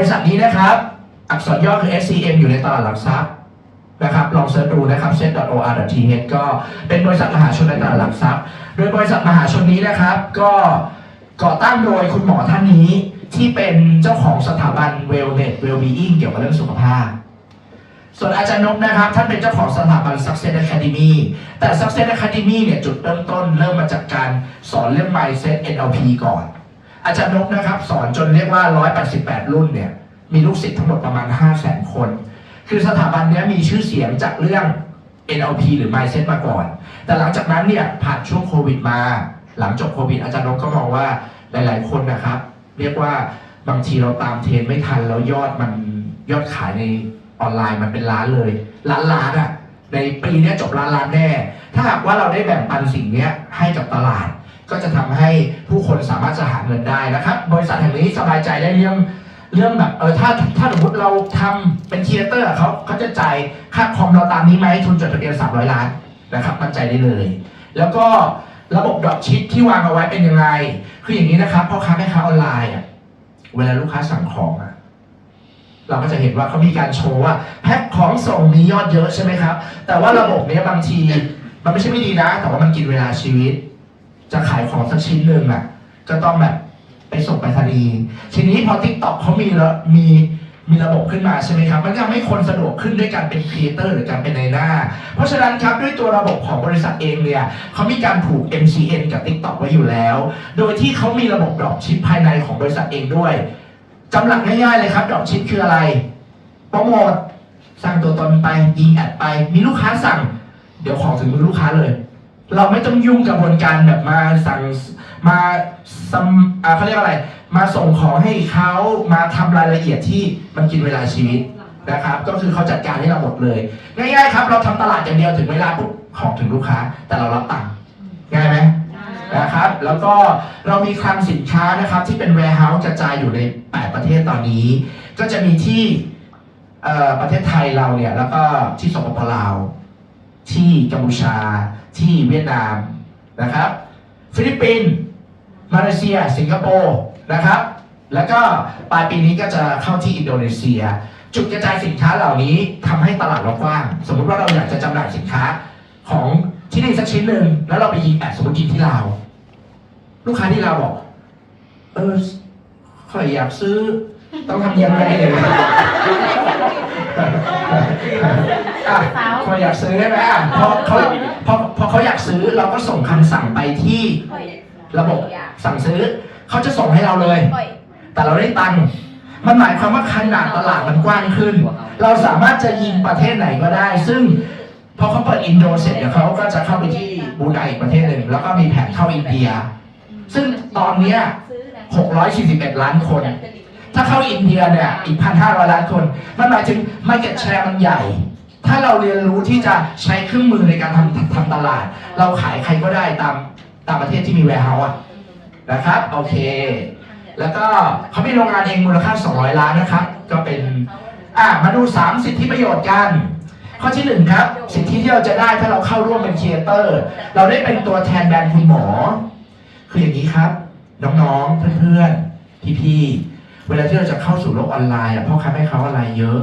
ริษัทนี้นะครับ อักษรย่อคือ SCM อยู่ในตลาดหลักทรัพย์นะครับลองเสิร์ชดูนะครับ set.or.th ก็เป็นบริษัทมหาชนในตลาดหลักทรัพย์ โดยบริษัทมหาชนนี้นะครับ ก็ก่อตั้งโดยคุณหมอท่านนี้ที่เป็นเจ้าของสถาบัน Wellness Wellbeing เกี่ยวกับเรื่องสุขภาพ ส่วนอาจารย์นพนะครับ ท่านเป็นเจ้าของสถาบัน Success Academy แต่ Success Academy เนี่ยจุดเริ่มต้นเริ่มมาจากการสอนเรื่อง mindset NLP ก่อน อาจารย์นพนะครับ สอนจนเรียกว่า 188 รุ่นเนี่ย มีลูกศิษย์ทั้งหมดประมาณ 500,000 คน คือสถาบันนี้มีชื่อเสียงจากเรื่อง NLP หรือ mindset มาก่อน แต่หลังจากนั้นเนี่ยผ่านช่วงโควิดมา หลังจบโควิด อาจารย์นพก็มองว่าหลาย ๆ คนนะครับ เรียกว่าบางทีเราตามเทรนไม่ทันแล้วยอดมันยอดขายในออนไลน์มันเป็นล้านเลย ล้านล้านอะในปีนี้จบล้านล้านแน่ ถ้าหากว่าเราได้แบ่งปันสิ่งนี้ให้กับตลาด ก็จะทำให้ผู้คนสามารถจะหาเงินได้นะครับ บริษัทแห่งนี้สบายใจได้เรื่องเรื่องแบบเออถ้าถ้าสมมติเราทำเป็นครีเอเตอร์เขาเขาจะจ่ายค่าคอมเราตามนี้ไหมทุนจดทะเบียน300 ล้านนะครับมั่นใจได้เลย แล้วก็ระบบดอปชิปที่วางเอาไว้เป็นยังไง คืออย่างนี้นะครับพ่อค้าแม่ค้าออนไลน์อะเวลาลูกค้าสั่งของอะเราก็จะเห็นว่าเขามีการโชว์ว่าแพ็คของส่งมียอดเยอะใช่ไหมครับ แต่ว่าระบบเนี้ยบางทีมันไม่ใช่ไม่ดีนะ แต่ว่ามันกินเวลาชีวิต จะขายของสักชิ้นหนึ่งอะ ก็ต้องแบบไปส่งไปรษณีย์ทีนี้พอ t ิ k t o k เขามีระมีมีระบบขึ้นมาใช่ไหมครับ มันทำให้คนสะดวกขึ้นด้วยการเป็นครีเอเตอร์หรือการเป็นในหน้า เพราะฉะนั้นครับด้วยตัวระบบของบริษัทเองเนี่ยเขามีการผูก MCN กับ TikTok ไว้อยู่แล้ว โดยที่เขามีระบบดรอปชิปภายในของบริษัทเองด้วยจำหลักง่ายๆเลยครับดรอปชิปคืออะไรโปรโมทสั่งตัวตนไปยิงแอดไป มีลูกค้าสั่ง เดี๋ยวของถึงมือลูกค้าเลย เราไม่ต้องยุ่งกระบวนการแบบมาสั่งมาซัมอ่าเขาเรียกอะไร มาส่งของให้เขามาทำรายละเอียดที่มันกินเวลาชีวิตนะครับ ก็คือเขาจัดการให้เราหมดเลย ง่ายๆครับ เราทำตลาดอย่างเดียวถึงเวลาปุ๊บของถึงลูกค้า แต่เรารับตังค์ง่ายไหมนะครับ แล้วก็เรามีคลังสินค้านะครับ ที่เป็น warehouse กระจายอยู่ใน 8 ประเทศตอนนี้ ก็จะมีที่เอ่อประเทศไทยเราเนี่ย แล้วก็ที่สปปลาว ที่กัมพูชา ที่เวียดนามนะครับ ฟิลิปปินส์มาเลเซีย สิงคโปร์นะครับ แล้วก็ปลายปีนี้ก็จะเข้าที่อินโดนีเซีย จุดกระจายสินค้าเหล่านี้ทำให้ตลาดเรากว้าง สมมุติว่าเราอยากจะจำหน่ายสินค้าของที่นี่สักชิ้นหนึ่งแล้วเราไปยิงแอดสมมติยิงที่ลาวลูกค้าที่ลาวบอก เออข่อยอยากซื้อ ต้องทำยังไงเลย อะพออยากซื้อได้ไหมอะพอเขาพอพอเขาอยากซื้อเราก็ส่งคำสั่งไปที่ระบบสั่งซื้อ เขาจะส่งให้เราเลย แต่เราได้ตังค์มันหมายความว่าขนาดตลาดมันกว้างขึ้น เราสามารถจะยิงประเทศไหนก็ได้ ซึ่งพอเขาเปิดอินโดเสร็จเดี๋ยวเขาก็จะเข้าไปที่บรูไนอีกประเทศหนึ่งแล้วก็มีแผนเข้าอินเดีย ซึ่งตอนเนี้ย641 ล้านคน ถ้าเข้าอินเดียเนี่ยอีกพันห้าร้อยล้านคน มันหมายถึง market share มันใหญ่ ถ้าเราเรียนรู้ที่จะใช้เครื่องมือในการทำทำตลาด เราขายใครก็ได้ตามตามประเทศที่มี warehouse อะนะครับโอเค แล้วก็เขามีโรงงานเองมูลค่า 200 ล้านนะครับ ก็เป็นอะมาดู 3 สิทธิประโยชน์กัน ข้อที่ 1 ครับ สิทธิที่เราจะได้ถ้าเราเข้าร่วมเป็นครีเอเตอร์เราได้เป็นตัวแทนแบรนด์คุณหมอ คืออย่างนี้ครับ น้องๆเพื่อนๆพี่ๆเวลาที่เราจะเข้าสู่โลกออนไลน์อะพ่อค้าแม่ค้าออนไลน์เยอะ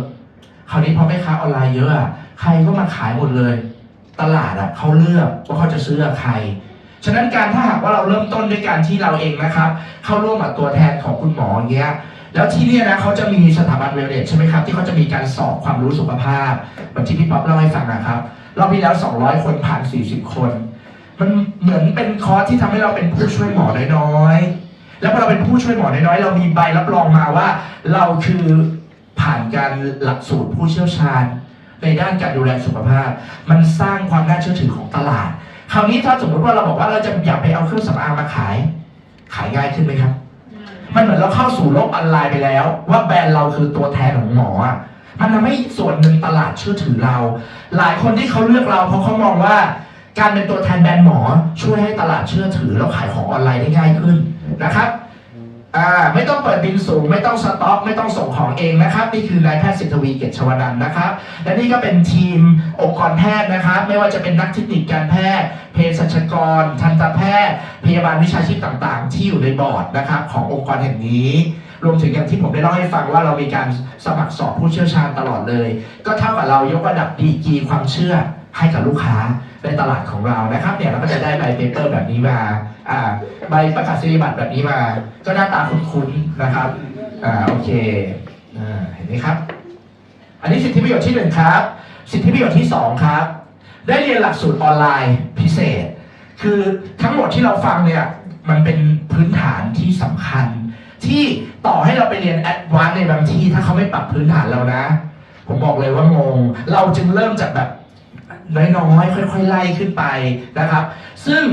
คราวนี้พอแม่ค้าออนไลน์เยอะอะใครก็มาขายหมดเลย ตลาดอะเขาเลือกว่าเขาจะซื้อใคร ฉะนั้นการถ้าหากว่าเราเริ่มต้นด้วยการที่เราเองนะครับ เข้าร่วมกับตัวแทนของคุณหมออย่างเงี้ยแล้วที่นี่นะเขาจะมีสถาบันเวลเนสใช่ไหมครับ ที่เขาจะมีการสอบความรู้สุขภาพเหมือนที่พี่ป๊อปเล่าให้ฟังนะครับรอบที่แล้ว 200 คนผ่าน 40 คน มันเหมือนเป็นคอร์สที่ทำให้เราเป็นผู้ช่วยหมอน้อยๆ แล้วพอเราเป็นผู้ช่วยหมอน้อยๆ เรามีใบรับรองมาว่า เราคือ ผ่านการหลักสูตรผู้เชี่ยวชาญ ในด้านการดูแลสุขภาพ มันสร้างความน่าเชื่อถือของตลาด คราวนี้ถ้าสมมติว่าเราบอกว่าเราจะอยากไปเอาเครื่องสำอางมาขาย ขายง่ายขึ้นไหมครับ มันเหมือนเราเข้าสู่โลกออนไลน์ไปแล้ว ว่าแบรนด์เราคือตัวแทนของหมอมันทำให้ส่วนหนึ่งตลาดเชื่อถือเรา หลายคนที่เขาเลือกเราเพราะเขามองว่าการเป็นตัวแทนแบรนด์หมอช่วยให้ตลาดเชื่อถือแล้วขายของออนไลน์ได้ง่ายขึ้นนะครับ อ่าไม่ต้องเปิดบินสูง ไม่ต้องสต็อก ไม่ต้องส่งของเองนะครับ นี่คือนายแพทย์สิทธวีเกตชวนันนะครับ และนี่ก็เป็นทีมองค์กรแพทย์นะครับ ไม่ว่าจะเป็นนักเทคนิคการแพทย์เภสัชกร ทันตแพทย์ พยาบาลวิชาชีพต่างๆ ที่อยู่ในบอร์ดนะครับขององค์กรแห่งนี้ รวมถึงอย่างที่ผมได้เล่าให้ฟังว่าเรามีการสมัครสอบผู้เชี่ยวชาญตลอดเลย ก็เท่ากับเรายกระดับดีกีความเชื่อ ให้กับลูกค้าในตลาดของเรานะครับเนี่ยเราก็จะได้ใบเปเปอร์แบบนี้มาอ่าใบประกาศนียบัตรแบบนี้มา ก็หน้าตาคุ้นๆนะครับอ่าโอเคอ่าเห็นไหมครับ อันนี้สิทธิประโยชน์ที่หนึ่งครับ สิทธิประโยชน์ที่สองครับ ได้เรียนหลักสูตรออนไลน์พิเศษ คือทั้งหมดที่เราฟังเนี่ยมันเป็นพื้นฐานที่สำคัญ ที่ต่อให้เราไปเรียนแอดวานในบางที่ถ้าเขาไม่ปรับพื้นฐานเรานะ ผมบอกเลยว่างง เราจึงเริ่มจากแบบ น้อยๆค่อยๆไล่ขึ้นไปนะครับ ซึ่ง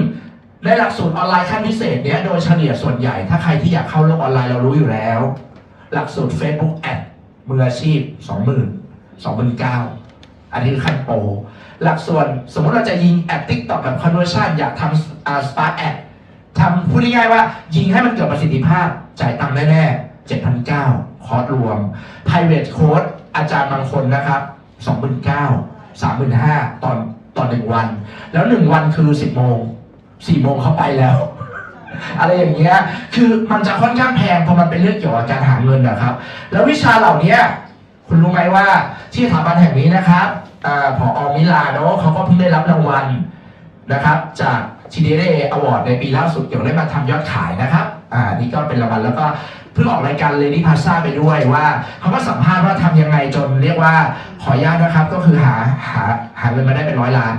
ในหลักสูตรออนไลน์ขั้นพิเศษเนี้ยโดยเฉลี่ยส่วนใหญ่ถ้าใครที่อยากเข้าโลกออนไลน์เรารู้อยู่แล้ว หลักสูตร Facebook Ad มืออาชีพ 20,000 29,000อันนี้คือขั้นโปรหลักส่วนสมมติเราจะยิงแอดทิกตอกแบบ conversion อยากทำอ่า spark ad ทำพูดง่ายๆว่ายิงให้มันเกิดประสิทธิภาพจ่ายตังค์แน่ๆ7,900คอร์สรวม private code อาจารย์บางคนนะครับ 29,000 35,000ตอนตอนหนึ่งวัน แล้วหนึ่งวันคือ10โมง4โมงเขาไปแล้ว อะไรอย่างเงี้ยคือมันจะค่อนข้างแพงเพราะมันเป็นเรื่องเกี่ยวกับการหาเงินนะครับ แล้ววิชาเหล่านี้คุณรู้ไหมว่าที่สถาบันแห่งนี้นะครับอาผอมิลาโนเขาก็เพิ่งได้รับรางวัลนะครับ จากทีเดเรอวอร์ดในปีล่าสุดเกี่ยวกับเรื่องการทำยอดขายนะครับ อ่านี่ก็เป็นรางวัลแล้วก็เพิ่งออกรายการ Lady p a s a ไปด้วยว่าเขาก็สัมภาษณ์ว่าทำยังไงจนเรียกว่าขออนุญาตนะครับก็คือหาหาหาเงินมาได้เป็นร้อยล้าน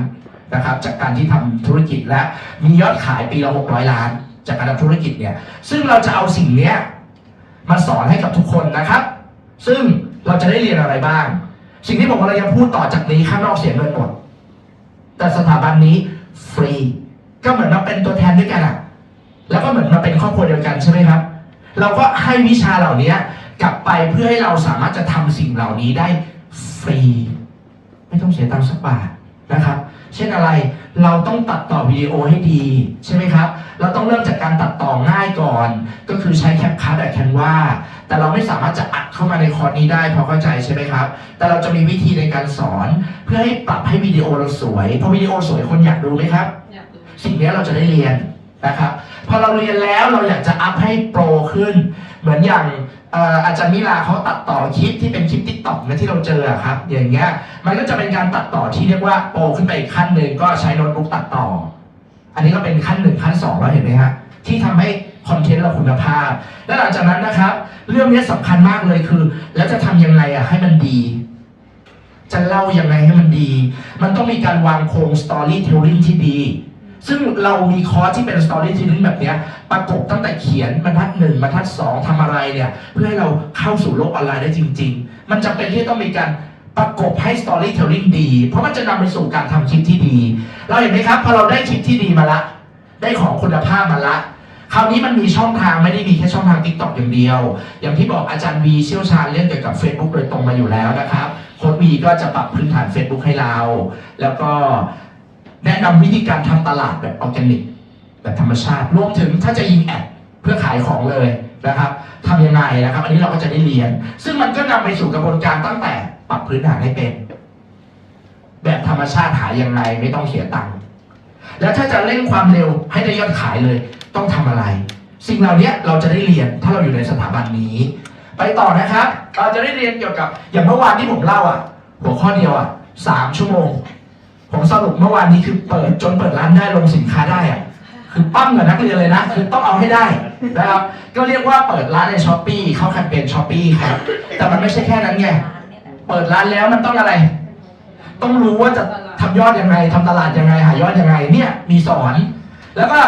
นะครับจากการที่ทำธุรกิจและมียอดขายปีละ600ล้าน จากการทำธุรกิจเนี่ยซึ่งเราจะเอาสิ่งเนี้ยมาสอนให้กับทุกคนนะครับ ซึ่งเราจะได้เรียนอะไรบ้าง สิ่งที่ผมกำลังจะพูดต่อจากนี้ข้างนอกเสียเงินหมดแต่สถาบันนี้ฟรี ก็เหมือนเราเป็นตัวแทนด้วยกันอะ แล้วก็เหมือนมาเป็นครอบครัวเดียวกันใช่ไหมครับ เราก็ให้วิชาเหล่านี้กลับไปเพื่อให้เราสามารถจะทำสิ่งเหล่านี้ได้ฟรี ไม่ต้องเสียตังค์สักบาทนะครับ เช่นอะไรเราต้องตัดต่อวิดีโอให้ดีใช่ไหมครับ เราต้องเริ่มจากการตัดต่อง่ายก่อน ก็คือใช้แคปคัทแบบแคนวาแต่เราไม่สามารถจะอัดเข้ามาในคอร์สนี้ได้พอเข้าใจใช่ไหมครับ แต่เราจะมีวิธีในการสอน เพื่อให้ปรับให้วิดีโอเราสวยพอวิดีโอสวยคนอยากดูไหมครับอยากดูสิ่งนี้เราจะได้เรียนนะครับ พอเราเรียนแล้วเราอยากจะอัพให้โปรขึ้น เหมือนอย่างอาจารย์มิลาเขาตัดต่อคลิปที่เป็นคลิปทิกตอกนะที่เราเจอครับ อย่างเงี้ยมันก็จะเป็นการตัดต่อที่เรียกว่าโปรขึ้นไปอีกขั้นหนึ่งก็ใช้โน้ตบุ๊กตัดต่อ อันนี้ก็เป็นขั้นหนึ่งขั้นสองแล้วเห็นไหมฮะที่ทำให้คอนเทนต์เราคุณภาพ และหลังจากนั้นนะครับ เรื่องนี้สำคัญมากเลยคือ แล้วจะทำยังไงอะให้มันดี จะเล่ายังไงให้มันดี มันต้องมีการวางโครง storytelling ที่ดี ซึ่งเรามีคอร์สที่เป็น storytelling แบบนี้ประกบตั้งแต่เขียนบรรทัดหนึ่งบรรทัดสองทำอะไรเนี่ย เพื่อให้เราเข้าสู่โลกออนไลน์ได้จริง ๆ มันจำเป็นที่ต้องมีการประกบให้ storytelling ดี เพราะมันจะนำไปสู่การทำคลิปที่ดี เราเห็นไหมครับพอเราได้คลิปที่ดีมาละ ได้ของคุณภาพมาละคราวนี้มันมีช่องทางไม่ได้มีแค่ช่องทาง TikTok อย่างเดียว อย่างที่บอกอาจารย์วีเชี่ยวชาญเรื่องเกี่ยวกับ Facebook โดยตรงมาอยู่แล้วนะครับโค้ดวีก็จะปรับพื้นฐาน Facebook ให้เรา แล้วก็ แนะนำวิธีการทำตลาดแบบออร์แกนิกแบบธรรมชาติรวมถึงถ้าจะยิงแอดเพื่อขายของเลยนะครับทำยังไงนะครับ อันนี้เราก็จะได้เรียน ซึ่งมันก็นำไปสู่กระบวนการตั้งแต่ปรับพื้นฐานให้เป็น แบบธรรมชาติหายังไงไม่ต้องเสียตังค์แล้วถ้าจะเร่งความเร็วให้ได้ยอดขายเลย ต้องทำอะไร สิ่งเหล่านี้เราจะได้เรียนถ้าเราอยู่ในสถาบันนี้ ไปต่อนะครับ เราจะได้เรียนเกี่ยวกับอย่างเมื่อวานที่ผมเล่าอะ หัวข้อเดียวอะสามชั่วโมง ผมสรุปเมื่อวานนี้คือเปิดจนเปิดร้านได้ลงสินค้าได้อะคือปั้มกับนักเรียนเลยนะ คือต้องเอาให้ได้นะครับ ก็เรียกว่าเปิดร้านในช้อปปี้เข้าแคมเปญช้อปปี้ครับ แต่มันไม่ใช่แค่นั้นไง เปิดร้านแล้วมันต้องอะไร ต้องรู้ว่าจะทำยอดยังไงทำตลาดยังไง หายอดยังไง เนี่ยมีสอน แล้วก็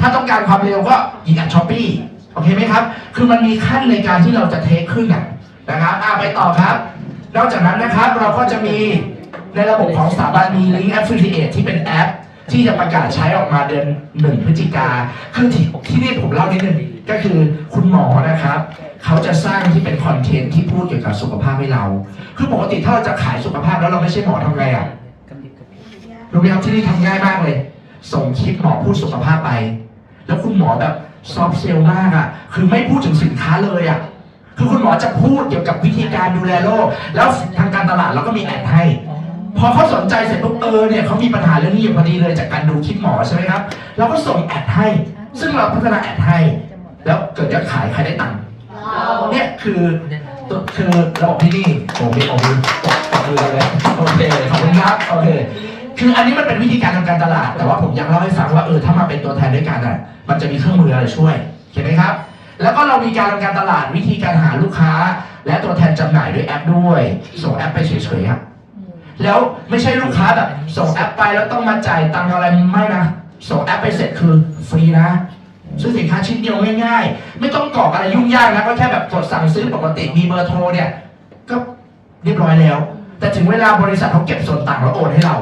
ถ้าต้องการความเร็วก็ยิงอัดช้อปปี้โอเคไหมครับ คือมันมีขั้นในการที่เราจะเทคขึ้นนะครับอ่าไปต่อครับ นอกจากนั้นนะครับเราก็จะมี ในระบบของสถาบันมี Link Affiliate ที่เป็นแอป ที่จะประกาศใช้ออกมาเดือนหนึ่งพฤศจิกาคือที่ที่นี่ผมเล่านิดนึงก็คือคุณหมอนะครับ เขาจะสร้างที่เป็นคอนเทนต์ที่พูดเกี่ยวกับสุขภาพให้เรา คือปกติถ้าเราจะขายสุขภาพแล้วเราไม่ใช่หมอทำไงอะรู้ไหมครับที่นี่ทำง่ายมากเลย ส่งคลิปหมอพูดสุขภาพไป แล้วคุณหมอแบบซอฟเซลมากอะ่ะ คือไม่พูดถึงสินค้าเลยอะ คือคุณหมอจะพูดเกี่ยวกับวิธีการดูแลโรค แล้วทางการตลาดเราก็มีแอดให้ พอเขาสนใจเสร็จปุ๊บเออเนี่ยเขามีปัญหาเรื่องนี้อยู่พอดีเลยจากการดูคลิปหมอใช่ไหมครับเราก็ส่งแอดให้ ซึ่งเราพัฒนาแอดให้ แล้วเกิดยอดขายใครได้ตังค์เนี่ยคือตัวคือระบบที่นี่ผมมีผมมีตบตบมือเลยโอเคขอบคุณครับโอเคคืออันนี้มันเป็นวิธีการทำการตลาด แต่ว่าผมอยากเล่าให้ฟังว่าเออถ้ามาเป็นตัวแทนด้วยกันอะมันจะมีเครื่องมืออะไรช่วยเห็นไหมครับ แล้วก็เรามีการทำการตลาดวิธีการหาลูกค้า และตัวแทนจำหน่ายด้วยแอปด้วยส่งแอปไปเฉยๆครับ แล้วไม่ใช่ลูกค้าแบบส่งแอปไปแล้วต้องมาจ่ายตังค์อะไรไม่นะส่งแอปไปเสร็จคือฟรีนะ ซื้อสินค้าชิ้นเดียวง่ายๆ ไม่ต้องกรอกอะไรยุ่งยากนะก็แค่แบบกดสั่งซื้อปกติมีเบอร์โทรเนี่ย ก็เรียบร้อยแล้ว แต่ถึงเวลาบริษัทเขาเก็บส่วนต่างแล้วโอนให้เรา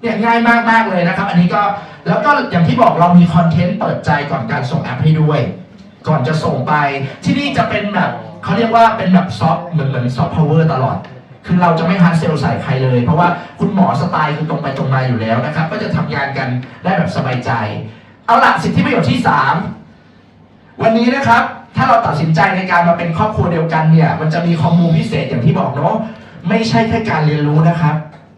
เนี่ยง่ายมากๆเลยนะครับ อันนี้ก็แล้วก็อย่างที่บอกเรามีคอนเทนต์เปิดใจก่อนการส่งแอปให้ด้วย ก่อนจะส่งไปที่นี่จะเป็นแบบเขาเรียกว่าเป็นแบบซอฟต์เหมือนเหมือนซอฟต์พาวเวอร์ตลอด คือเราจะไม่ฮาร์ดเซลใส่ใครเลย เพราะว่าคุณหมอสไตล์คือตรงไปตรงมาอยู่แล้วนะครับ ก็จะทำงานกันได้แบบสบายใจ เอาละสิทธิประโยชน์ที่ 3 วันนี้นะครับ ถ้าเราตัดสินใจในการมาเป็นครอบครัวเดียวกันเนี่ย มันจะมีคอมมูพิเศษอย่างที่บอกเนาะไม่ใช่แค่การเรียนรู้นะครับ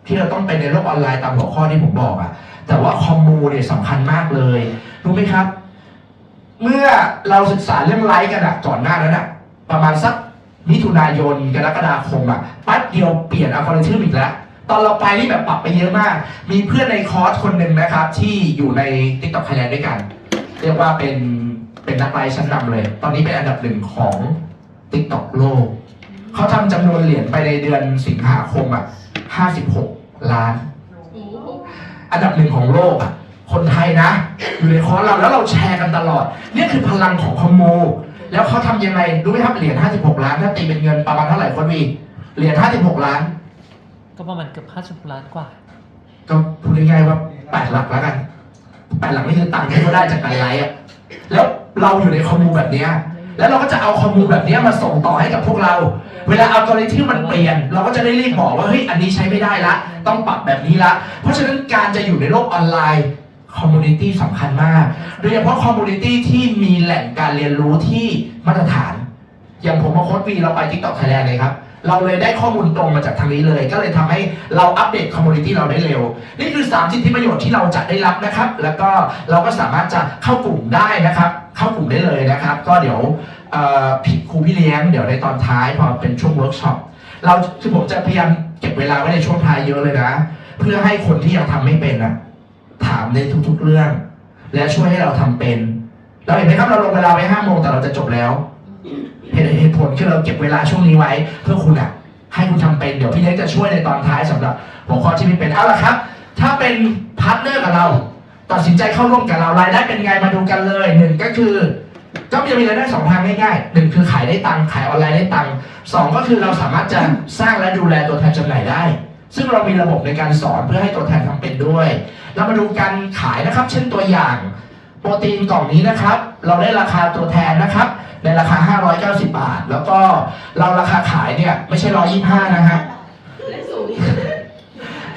ที่เราต้องไปในโลกออนไลน์ตามหัวข้อที่ผมบอกอะแต่ว่าคอมมูเนี่ยสำคัญมากเลยรู้ไหมครับ เมื่อเราศึกษาเรื่องไลฟ์กันอะก่อนหน้านั้นอะประมาณสัก มิถุนายนกรกฎาคมอะปั๊บเดียวเปลี่ยนอัลกอริทึมอีกแล้ว ตอนเราไปนี่แบบปรับไปเยอะมาก มีเพื่อนในคอร์สคนหนึ่งนะครับ ที่อยู่ใน TikTok Thailand ด้วยกัน เรียกว่าเป็นเป็นนักไลฟ์ชั้นนำเลย ตอนนี้เป็นอันดับหนึ่งของ TikTok โลก เขาทำจำนวนเหรียญไปในเดือนสิงหาคมอะ56ล้าน อันดับหนึ่งของโลกอะคนไทยนะ อยู่ในคอร์สเราแล้วเราแชร์กันตลอด นี่คือพลังของคอมโม แล้วเขาทำยังไงรู้ไหมครับเหรียญ56ล้านถ้าตีเป็นเงินประมาณเท่าไหร่คนวีเหรียญ56ล้าน ก็ประมาณเกือบห้าสิบล้านกว่า ก็พูดง่ายๆว่าแปดหลักแล้วกันแปดหลักนี่คือตังค์ที่เขาได้จากการไลฟ์อะแล้วเราอยู่ในคอมมูแบบเนี้ยแล้วเราก็จะเอาคอมมูแบบเนี้ยมาส่งต่อให้กับพวกเรา เวลาอัลกอริทึมมันเปลี่ยน เราก็จะได้รีบบอกว่าเฮ้ยอันนี้ใช้ไม่ได้ละ ต้องปรับแบบนี้ละ เพราะฉะนั้นการจะอยู่ในโลกออนไลน์ คอมมูนิตี้สำคัญมาก โดยเฉพาะคอมมูนิตี้ที่มีแหล่งการเรียนรู้ที่มาตรฐาน อย่างผมมาโค้ดวีเราไป TikTok Thailand เลยครับ เราเลยได้ข้อมูลตรงมาจากทางนี้เลย ก็เลยทำให้เราอัปเดตคอมมูนิตี้เราได้เร็ว นี่คือ 3 สิทธิประโยชน์ที่เราจะได้รับนะครับ แล้วก็เราก็สามารถจะเข้ากลุ่มได้นะครับ เข้ากลุ่มได้เลยนะครับ ก็เดี๋ยวเอ่อพี่ครูพี่เลี้ยงเดี๋ยวในตอนท้ายพอเป็นช่วงเวิร์กช็อปเราคือผมจะพยายามเก็บเวลาไว้ในช่วงท้ายเยอะเลยนะ เพื่อให้คนที่ยังทำไม่เป็นนะ ถามในทุก ๆ เรื่อง และช่วยให้เราทำเป็น เราเห็นไหมครับเราลงเวลาไว้ห้าโมงแต่เราจะจบแล้วเหตุเหตุผลคือเราเก็บเวลาช่วงนี้ไว้ เพื่อคุณอะให้คุณทำเป็นเดี๋ยวพี่เล็กจะช่วยในตอนท้ายสำหรับหัวข้อที่ไม่เป็นเอาละครับ ถ้าเป็นพาร์ทเนอร์กับเรา ตัดสินใจเข้าร่วมกับเรารายได้เป็นไงมาดูกันเลยหนึ่งก็คือก็จะมีรายได้สองทางง่ายๆหนึ่งคือขายได้ตังค์ขายออนไลน์ได้ตังค์สองก็คือเราสามารถจะสร้างและดูแลตัวแทนจำหน่ายได้ ซึ่งเรามีระบบในการสอนเพื่อให้ตัวแทนทำเป็นด้วย เรามาดูการขายนะครับ เช่นตัวอย่าง โปรตีนกล่องนี้นะครับ เราได้ราคาตัวแทนนะครับ ในราคา 590 บาท แล้วก็เราราคาขายเนี่ยไม่ใช่ 125 นะฮะ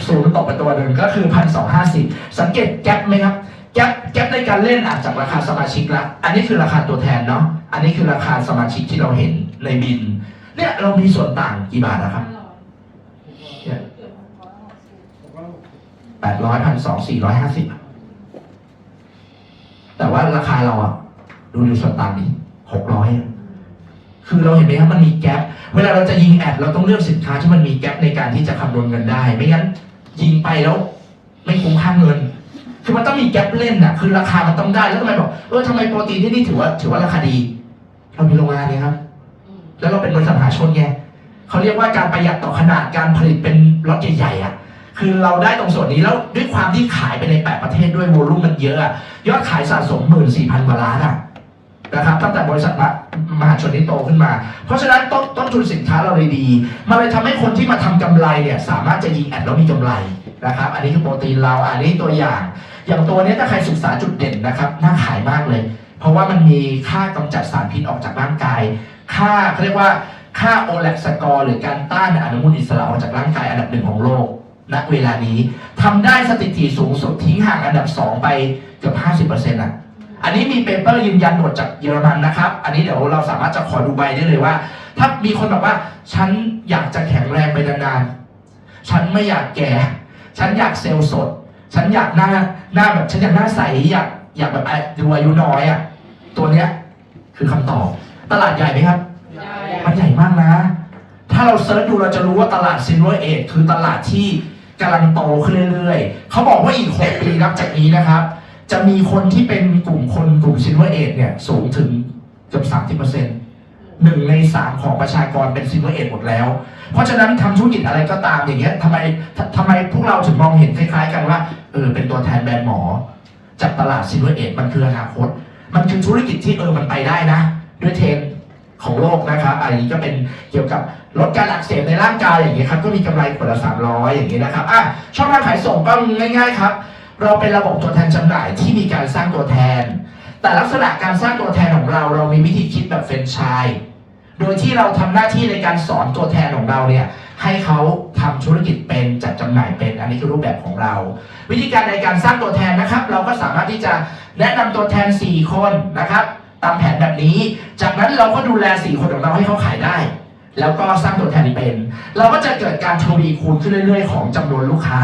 ศูนย์ตกไปตัวหนึ่งก็คือ 1,250 สังเกตแก๊ปไหมครับแก๊ปแก๊ปในการเล่นอาจจากราคาสมาชิกละอันนี้คือราคาตัวแทนเนาะอันนี้คือราคาสมาชิกที่เราเห็นในบิน เนี่ยเรามีส่วนต่างกี่บาทนะครับ แปดร้อยพันสองสี่ร้อยห้าสิบแต่ว่าราคาเราอะดูดูส่วนตางดิหกร้อยคือเราเห็นไหมครับมันมีแกลบเวลาเราจะยิงแอดเราต้องเลือกสินค้าที่มันมีแกลบในการที่จะคำนวณเงินได้ ไม่งั้น ยิงไปแล้ว ไม่คุ้มค่าเงิน คือมันต้องมีแกลบเล่นอะคือราคามันต้องได้แล้วทำไมบอกเออทำไมโปรตีนที่นี่ถือว่า ถือว่าราคาดี เรามีโรงงานเนี่ยครับ แล้วเราเป็นบริษัทมหาชนไงเขาเรียกว่าการประหยัดต่อขนาดการผลิตเป็นล็อตใหญ่ๆอะ คือเราได้ตรงส่วนนี้แล้วด้วยความที่ขายไปใน 8 ประเทศด้วยโวลุ่มมันเยอะอะยอดขายสะสม 14,000 กว่าล้านอะนะครับตั้งแต่บริษัทมหาชนนี้โตขึ้นมา เพราะฉะนั้นต้นต้นทุนสินค้าเราเลยดี มันเลยทำให้คนที่มาทำกำไรเนี่ยสามารถจะยิงแอดแล้วมีกำไรนะครับ อันนี้คือโปรตีนเราอันนี้ตัวอย่าง อย่างตัวนี้ถ้าใครศึกษาจุดเด่นนะครับน่าขายมากเลย เพราะว่ามันมีค่ากำจัดสารพิษออกจากร่างกาย ค่าเขาเรียกว่าค่าโอแลกสกอร์หรือการต้านอนุมูลอิสระออกจากร่างกายอันดับหนึ่งของโลก ณเวลานี้ทำได้สถิติสูงสุดทิ้งห่างอันดับ 2 ไปเกือบ50%อะอันนี้มีเปเปอร์ยืนยันหมดจากเยอรมันนะครับ อันนี้เดี๋ยวเราสามารถจะขอดูใบได้เลยว่า ถ้ามีคนบอกว่า ฉันอยากจะแข็งแรงไปนานๆ ฉันไม่อยากแก่ ฉันอยากเซลล์สด ฉันอยากหน้าหน้าแบบฉันอยากหน้าใสอยากอยากแบบดูอายุน้อยอะตัวเนี้ยคือคำตอบ ตลาดใหญ่ไหมครับ มันใหญ่มากนะ ถ้าเราเซิร์ชดูเราจะรู้ว่าตลาดซินเวอร์เอคือตลาดที่ กำลังโตขึ้นเรื่อยๆ เขาบอกว่าอีก 6 ปีนับจากนี้นะครับ จะมีคนที่เป็นกลุ่มคนกลุ่มซินเวอร์เอเนี่ยสูงถึงเกือบ30%หนึ่งในสามของประชากรเป็นซินเวอร์เอหมดแล้ว เพราะฉะนั้นทำธุรกิจอะไรก็ตามอย่างเงี้ยทำไมททำไมพวกเราถึงมองเห็นคล้ายๆ กันว่าเออเป็นตัวแทนแบรนด์หมอจากตลาดซินเวอร์เอมันคืออนาคต มันคือธุรกิจที่เออมันไปได้นะ ด้วยเทรนด์ของโลกนะครับอันนี้ก็เป็นเกี่ยวกับ ลดการอักเสบในร่างกายอย่างเงี้ครับก็มีกำไรขวดละ300อยอย่างเงี้นะครับอะช่องทางขายส่งก็ง่ายๆครับ เราเป็นระบบตัวแทนจำหน่ายที่มีการสร้างตัวแทน แต่ลักษณะการสร้างตัวแทนของเราเรามีวิธีคิดแบบเฟรนไชส์โดยที่เราทำหน้าที่ในการสอนตัวแทนของเราเนี่ยให้เขาทำธุรกิจเป็นจัดจำหน่ายเป็น อันนี้คือรูปแบบของเรา วิธีการในการสร้างตัวแทนนะครับ เราก็สามารถที่จะแนะนำตัวแทน 4 คนนะครับ ตามแผนแบบนี้ จากนั้นเราก็ดูแล 4 คนของเราให้เขาขายได้ แล้วก็สร้างตัวแทนเป็น เราก็จะเกิดการทวีคูณขึ้นเรื่อย ๆ ของจำนวนลูกค้า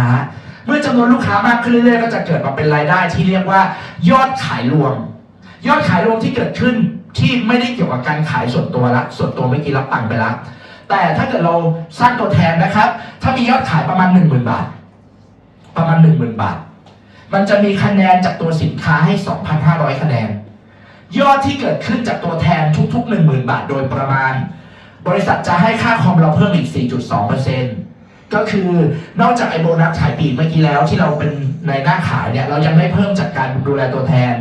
เมื่อจำนวนลูกค้ามากขึ้นเรื่อยๆ ก็จะเกิดมาเป็นรายได้ที่เรียกว่า ยอดขายรวม ยอดขายรวมที่เกิดขึ้นที่ไม่ได้เกี่ยวกับการขายส่วนตัวละ ส่วนตัวเมื่อกี้รับตังค์ไปละแต่ถ้าเกิดเราสร้างตัวแทนนะครับ ถ้ามียอดขายประมาณ 1 0,000 บาท ประมาณ 1 0,000 บาท มันจะมีคะแนนจากตัวสินค้าให้ 2,500 คะแนน ยอดที่เกิดขึ้นจากตัวแทนทุกๆ 10,000 บาทโดยประมาณ บริษัทจะให้ค่าคอมเราเพิ่มอีก 4.2%ก็คือนอกจากไอโบนัสขายปีกเมื่อกี้แล้วที่เราเป็นในหน้าขายเนี่ย เรายังได้เพิ่มจากการดูแลตัวแทน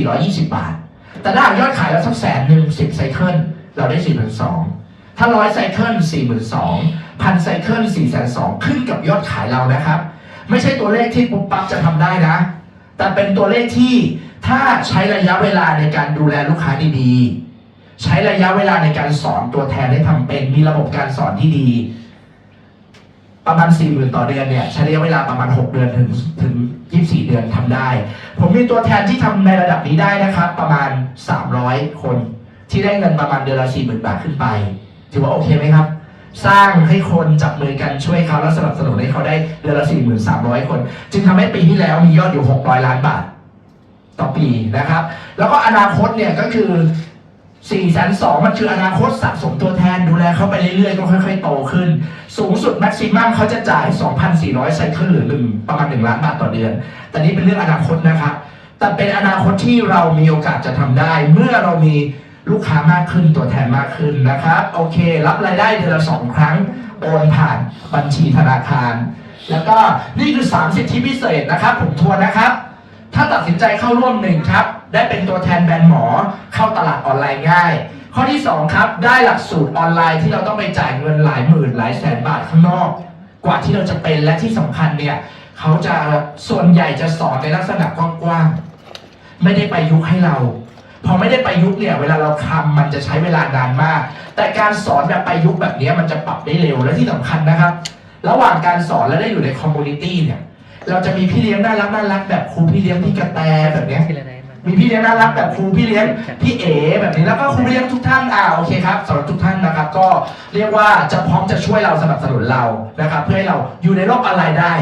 420 บาท แต่ถ้ายอดขายเราสักแสนหนึ่งสิบไซเคิลเราได้ 4,200 ถ้าร้อยไซเคิล42,000พันไซเคิล4,200 ขึ้นกับยอดขายเรานะครับ ไม่ใช่ตัวเลขที่ปุ๊บปั๊บจะทำได้นะ แต่เป็นตัวเลขที่ถ้าใช้ระยะเวลาในการดูแลลูกค้าดีๆ ใช้ระยะเวลาในการสอนตัวแทนให้ทำเป็น มีระบบการสอนที่ดี ประมาณ4 0,000ต่อเดือนเนี่ยใช้ระยะเวลาประมาณ6เดือนถึงถึง24เดือนทำได้ ผมมีตัวแทนที่ทำในระดับนี้ได้นะครับ ประมาณ300คน ที่ได้เงินประมาณเดือนละ40,000บาทขึ้นไป ถือว่าโอเคไหมครับสร้างให้คนจับมือกันช่วยเขาและสนับสนุนให้เขาได้เดือนละ 4,300 คน จึงทำให้ปีที่แล้วมียอดอยู่ 600 ล้านบาท ต่อปีนะครับ แล้วก็อนาคตเนี่ยก็คือ 4 2 0 0 0มันคืออนาคตสะสมตัวแทนดูแลเขาไปเรื่อยๆ ก็ค่อยๆ โตขึ้น สูงสุดแม็กซิมัมเขาจะจ่าย 2,400 ไซเคิลหรือหนึ่งประมาณ 1 ล้านบาทต่อเดือน แต่นี่เป็นเรื่องอนาคตนะครับแต่เป็นอนาคตที่เรามีโอกาสจะทำได้ เมื่อเรามีลูกค้ามากขึ้นตัวแทนมากขึ้นนะครับ โอเค รับรายได้เดือนละสองครั้งโอนผ่านบัญชีธนาคาร แล้วก็นี่คือ3สิทธิพิเศษนะครับผมทวนนะครับ ถ้าตัดสินใจเข้าร่วมหนึ่งครับ ได้เป็นตัวแทนแบรนด์หมอเข้าตลาดออนไลน์ง่าย ข้อที่ 2 ครับ ได้หลักสูตรออนไลน์ที่เราต้องไปจ่ายเงินหลายหมื่นหลายแสนบาทข้างนอก กว่าที่เราจะเป็นและที่สำคัญเนี่ยเขาจะส่วนใหญ่จะสอนในลักษณะกว้างๆไม่ได้ไปยุกต์ให้เราพอไม่ได้ประยุกต์เนี่ยเวลาเราทำมันจะใช้เวลานานมาก แต่การสอนแบบประยุกต์แบบนี้มันจะปรับได้เร็วและที่สำคัญนะครับ ระหว่างการสอนและได้อยู่ในคอมมูนิตี้เนี่ย เราจะมีพี่เลี้ยงน่ารักน่ารักแบบครูพี่เลี้ยงพี่กระแตแบบเนี้ย มีพี่เลี้ยงน่ารักแบบครูพี่เลี้ยงพี่เอ๋แบบนี้แล้วก็ครูพี่เลี้ยงทุกท่านอ่าโอเคครับสำหรับทุกท่านนะครับ ก็เรียกว่าจะพร้อมจะช่วยเราสนับสนุนเรานะครับ เพื่อให้เราอยู่ในโลกออนไลน์ได้